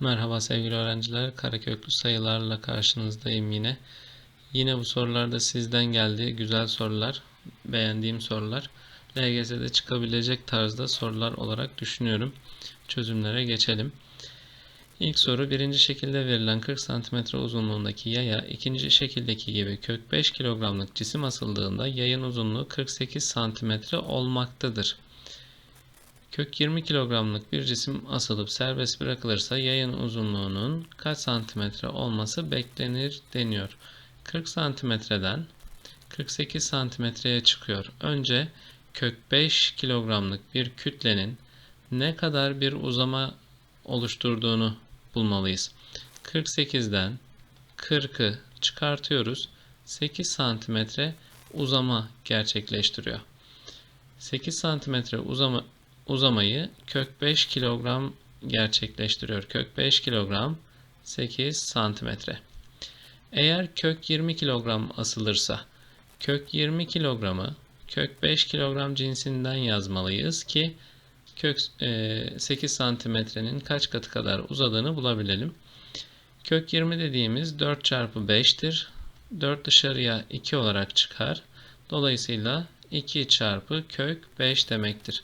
Merhaba sevgili öğrenciler. Karaköklü sayılarla karşınızdayım yine. Yine bu sorular da sizden geldi. Güzel sorular, beğendiğim sorular. LGS'de çıkabilecek tarzda sorular olarak düşünüyorum. Çözümlere geçelim. İlk soru birinci şekilde verilen 40 cm uzunluğundaki yaya ikinci şekildeki gibi kök 5 kilogramlık cisim asıldığında yayın uzunluğu 48 cm olmaktadır. Kök 20 kilogramlık bir cisim asılıp serbest bırakılırsa yayın uzunluğunun kaç santimetre olması beklenir deniyor. 40 santimetreden 48 santimetreye çıkıyor. Önce kök 5 kilogramlık bir kütlenin ne kadar bir uzama oluşturduğunu bulmalıyız. 48'den 40'ı çıkartıyoruz. 8 santimetre uzama gerçekleştiriyor. 8 santimetre uzama uzamayı kök 5 kilogram gerçekleştiriyor. Kök 5 kilogram 8 santimetre. Eğer kök 20 kilogram asılırsa kök 20 kilogramı kök 5 kilogram cinsinden yazmalıyız ki kök 8 santimetrenin kaç katı kadar uzadığını bulabilelim. Kök 20 dediğimiz 4 çarpı 5'tir. 4 dışarıya 2 olarak çıkar. Dolayısıyla 2 çarpı kök 5 demektir.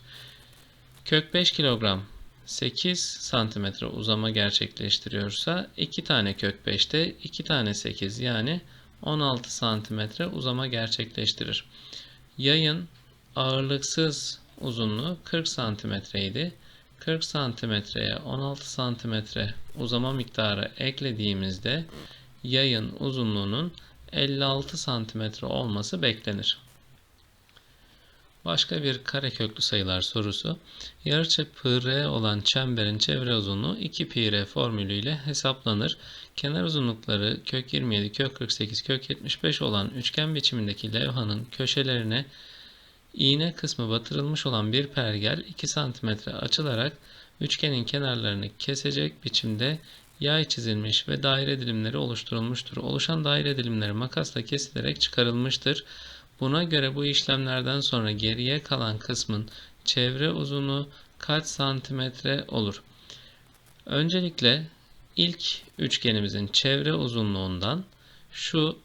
Kök 5 kilogram 8 santimetre uzama gerçekleştiriyorsa 2 tane kök 5'te 2 tane 8 yani 16 santimetre uzama gerçekleştirir. Yayın ağırlıksız uzunluğu 40 santimetreydi. 40 santimetreye 16 santimetre uzama miktarı eklediğimizde yayın uzunluğunun 56 santimetre olması beklenir. Başka bir kareköklü sayılar sorusu. Yarıçapı R olan çemberin çevre uzunluğu 2 pi r formülüyle hesaplanır. Kenar uzunlukları kök 27, kök 48, kök 75 olan üçgen biçimindeki levhanın köşelerine iğne kısmı batırılmış olan bir pergel 2 cm açılarak üçgenin kenarlarını kesecek biçimde yay çizilmiş ve daire dilimleri oluşturulmuştur. Oluşan daire dilimleri makasla kesilerek çıkarılmıştır. Buna göre bu işlemlerden sonra geriye kalan kısmın çevre uzunluğu kaç santimetre olur? Öncelikle ilk üçgenimizin çevre uzunluğundan şu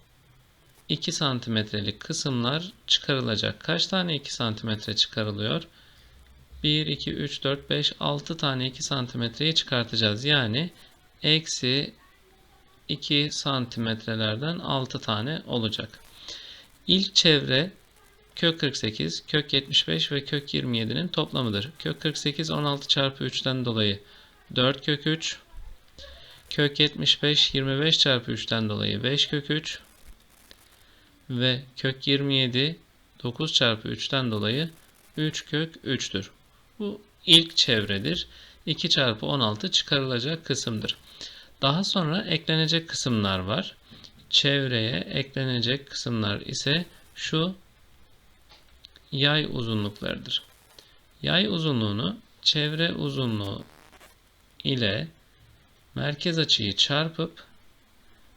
2 santimetrelik kısımlar çıkarılacak. Kaç tane 2 santimetre çıkarılıyor? 1, 2, 3, 4, 5, 6 tane 2 santimetreyi çıkartacağız. Yani eksi 2 santimetrelerden 6 tane olacak. İlk çevre kök 48, kök 75 ve kök 27'nin toplamıdır. Kök 48 16 çarpı 3'ten dolayı 4 kök 3. Kök 75 25 çarpı 3'ten dolayı 5 kök 3. Ve kök 27 9 çarpı 3'ten dolayı 3 kök 3'tür. Bu ilk çevredir. 2 çarpı 16 çıkarılacak kısımdır. Daha sonra eklenecek kısımlar var çevreye eklenecek kısımlar ise şu yay uzunluklarıdır. Yay uzunluğunu çevre uzunluğu ile merkez açıyı çarpıp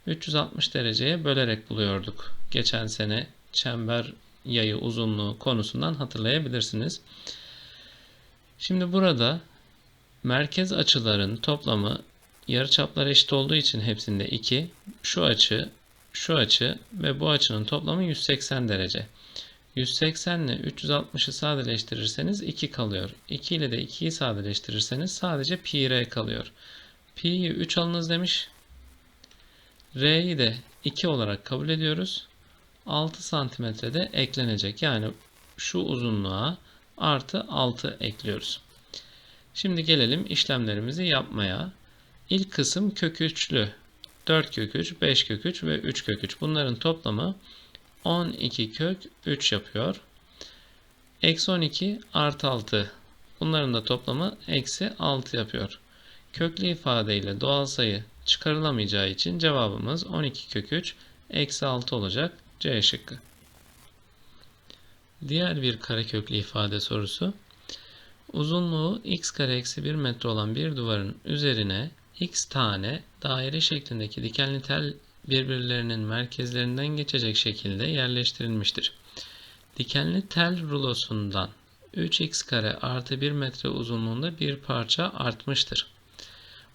360 dereceye bölerek buluyorduk. Geçen sene çember yayı uzunluğu konusundan hatırlayabilirsiniz. Şimdi burada merkez açıların toplamı yarıçaplar eşit olduğu için hepsinde 2. Şu açı şu açı ve bu açının toplamı 180 derece. 180 ile 360'ı sadeleştirirseniz 2 kalıyor. 2 ile de 2'yi sadeleştirirseniz sadece pi r kalıyor. Pi'yi 3 alınız demiş. R'yi de 2 olarak kabul ediyoruz. 6 santimetre de eklenecek. Yani şu uzunluğa artı 6 ekliyoruz. Şimdi gelelim işlemlerimizi yapmaya. İlk kısım kök üçlü 4 kök 3, 5 kök 3 ve 3 kök 3. Bunların toplamı 12 kök 3 yapıyor. Eksi 12 artı 6. Bunların da toplamı eksi 6 yapıyor. Köklü ifadeyle doğal sayı çıkarılamayacağı için cevabımız 12 kök 3 eksi 6 olacak. C şıkkı. Diğer bir kareköklü ifade sorusu. Uzunluğu x kare eksi 1 metre olan bir duvarın üzerine x tane daire şeklindeki dikenli tel birbirlerinin merkezlerinden geçecek şekilde yerleştirilmiştir. Dikenli tel rulosundan 3x kare artı 1 metre uzunluğunda bir parça artmıştır.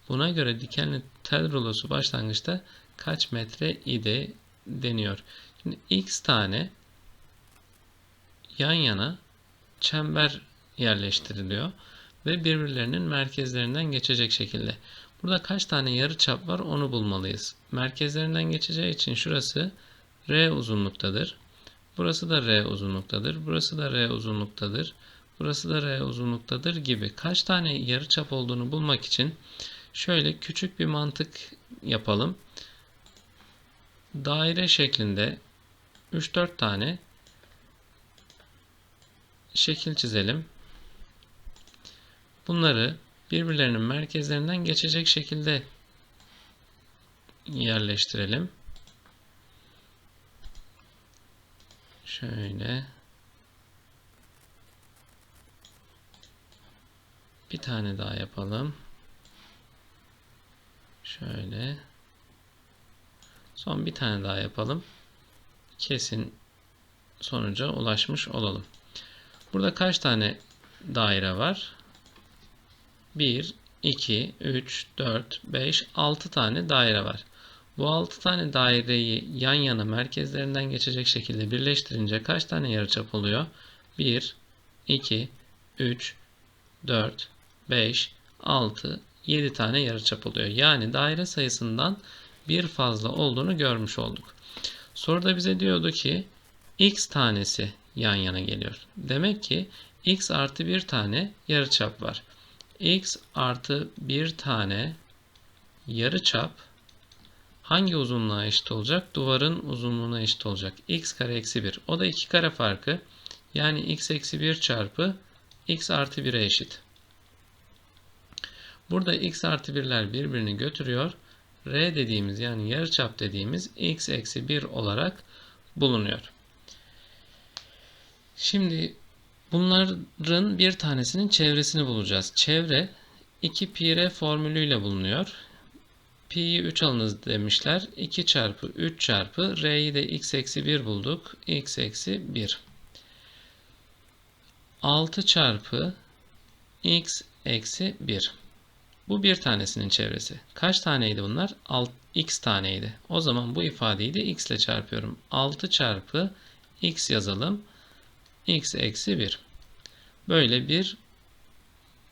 Buna göre dikenli tel rulosu başlangıçta kaç metre idi deniyor. Şimdi x tane yan yana çember yerleştiriliyor ve birbirlerinin merkezlerinden geçecek şekilde. Burada kaç tane yarı çap var onu bulmalıyız. Merkezlerinden geçeceği için şurası R uzunluktadır. Burası da R uzunluktadır. Burası da R uzunluktadır. Burası da R uzunluktadır gibi. Kaç tane yarı çap olduğunu bulmak için şöyle küçük bir mantık yapalım. Daire şeklinde 3-4 tane şekil çizelim. Bunları birbirlerinin merkezlerinden geçecek şekilde yerleştirelim. Şöyle. Bir tane daha yapalım. Şöyle. Son bir tane daha yapalım. Kesin sonuca ulaşmış olalım. Burada kaç tane daire var? 1, 2, 3, 4, 5, 6 tane daire var. Bu 6 tane daireyi yan yana merkezlerinden geçecek şekilde birleştirince kaç tane yarıçap oluyor? 1, 2, 3, 4, 5, 6, 7 tane yarıçap oluyor. Yani daire sayısından bir fazla olduğunu görmüş olduk. Soruda bize diyordu ki x tanesi yan yana geliyor. Demek ki x artı bir tane yarıçap var. X artı bir tane yarıçap hangi uzunluğa eşit olacak? Duvarın uzunluğuna eşit olacak. x kare eksi 1. O da 2 kare farkı. Yani x eksi 1 çarpı x artı 1'e eşit. Burada x artı 1'ler birbirini götürüyor. R dediğimiz yani yarıçap dediğimiz x eksi 1 olarak bulunuyor. Şimdi bunların bir tanesinin çevresini bulacağız. Çevre 2 pi r formülüyle bulunuyor. Pi'yi 3 alınız demişler. 2 çarpı 3 çarpı r'yi de x eksi 1 bulduk. x eksi 1. 6 çarpı x eksi 1. Bu bir tanesinin çevresi. Kaç taneydi bunlar? Alt, x taneydi. O zaman bu ifadeyi de x ile çarpıyorum. 6 çarpı x yazalım. X eksi 1. Böyle bir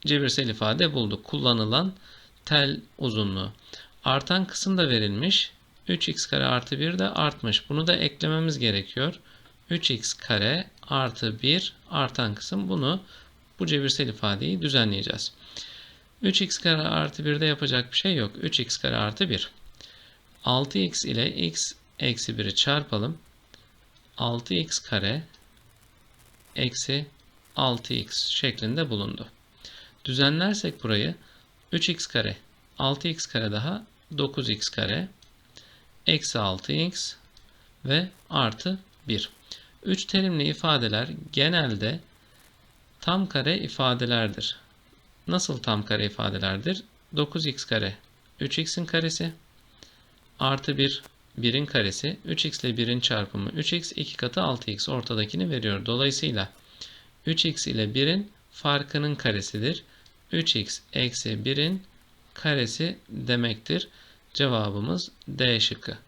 cebirsel ifade bulduk. Kullanılan tel uzunluğu. Artan kısım da verilmiş. 3x kare artı 1 de artmış. Bunu da eklememiz gerekiyor. 3x kare artı 1 artan kısım. Bunu bu cebirsel ifadeyi düzenleyeceğiz. 3x kare artı 1'de yapacak bir şey yok. 3x kare artı 1. 6x ile x eksi 1'i çarpalım. 6x kare eksi 6x şeklinde bulundu. Düzenlersek burayı 3x kare 6x kare daha 9x kare eksi 6x ve artı 1. 3 terimli ifadeler genelde tam kare ifadelerdir. Nasıl tam kare ifadelerdir? 9x kare 3x'in karesi artı 1 1'in karesi 3x ile 1'in çarpımı 3x 2 katı 6x ortadakini veriyor. Dolayısıyla 3x ile 1'in farkının karesidir. 3x eksi 1'in karesi demektir. Cevabımız D şıkkı.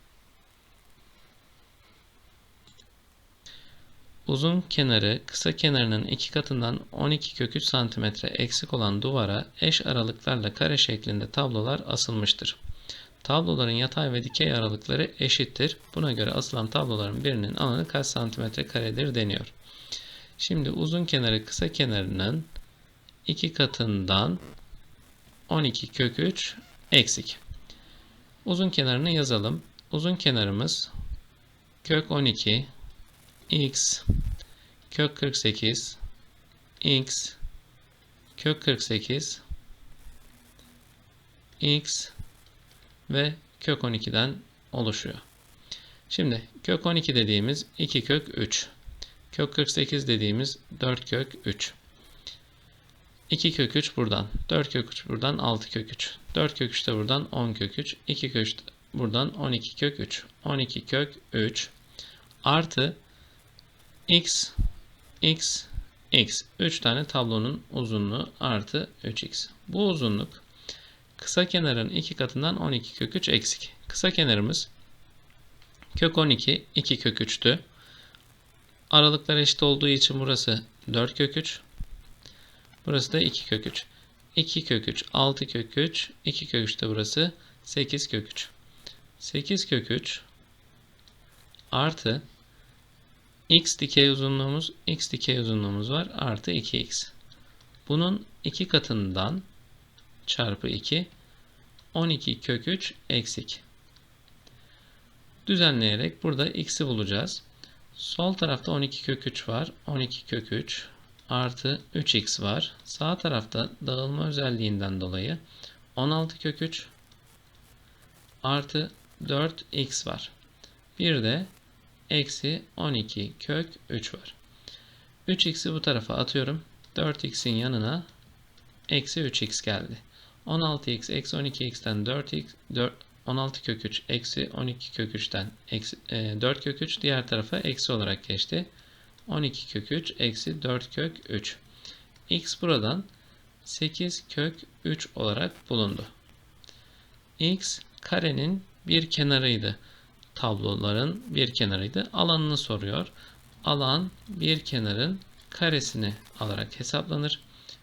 Uzun kenarı kısa kenarının iki katından 12 kök 3 cm eksik olan duvara eş aralıklarla kare şeklinde tablolar asılmıştır. Tabloların yatay ve dikey aralıkları eşittir. Buna göre asılan tabloların birinin alanı kaç santimetre karedir deniyor. Şimdi uzun kenarı kısa kenarının iki katından 12 kök 3 eksik. Uzun kenarını yazalım. Uzun kenarımız kök 12 x kök 48 x kök 48 x ve kök 12'den oluşuyor. Şimdi kök 12 dediğimiz 2 kök 3. Kök 48 dediğimiz 4 kök 3. 2 kök 3 buradan. 4 kök 3 buradan 6 kök 3. 4 kök 3 de buradan 10 kök 3. 2 kök 3 buradan 12 kök 3. 12 kök 3 artı x x x 3 tane tablonun uzunluğu artı 3x. Bu uzunluk Kısa kenarın 2 katından 12 kök 3 eksik. Kısa kenarımız kök 12 2 kök 3'tü. Aralıklar eşit olduğu için burası 4 kök 3. Burası da 2 kök 3. 2 kök 3, 6 kök 3, 2 kök 3 de burası 8 kök 3. 8 kök 3 artı x dikey uzunluğumuz, x dikey uzunluğumuz var artı 2x. Bunun 2 katından çarpı 2 12 kök 3 eksik. Düzenleyerek burada x'i bulacağız. Sol tarafta 12 kök 3 var. 12 kök 3 artı 3x var. Sağ tarafta dağılma özelliğinden dolayı 16 kök 3 artı 4x var. Bir de eksi 12 kök 3 var. 3x'i bu tarafa atıyorum. 4x'in yanına eksi 3x geldi. 16x eksi 12x'ten 4x 4, 16 kök 3 eksi 12 kök 3'ten eksi, e, 4 kök 3 diğer tarafa eksi olarak geçti. 12 kök 3 eksi 4 kök 3. x buradan 8 kök 3 olarak bulundu. x karenin bir kenarıydı. Tabloların bir kenarıydı. Alanını soruyor. Alan bir kenarın karesini alarak hesaplanır.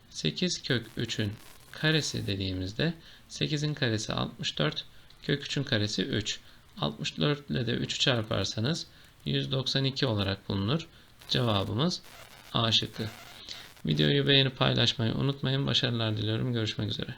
8 kök 3'ün karesi dediğimizde 8'in karesi 64, kök 3'ün karesi 3. 64 ile de 3'ü çarparsanız 192 olarak bulunur. Cevabımız A şıkkı. Videoyu beğenip paylaşmayı unutmayın. Başarılar diliyorum. Görüşmek üzere.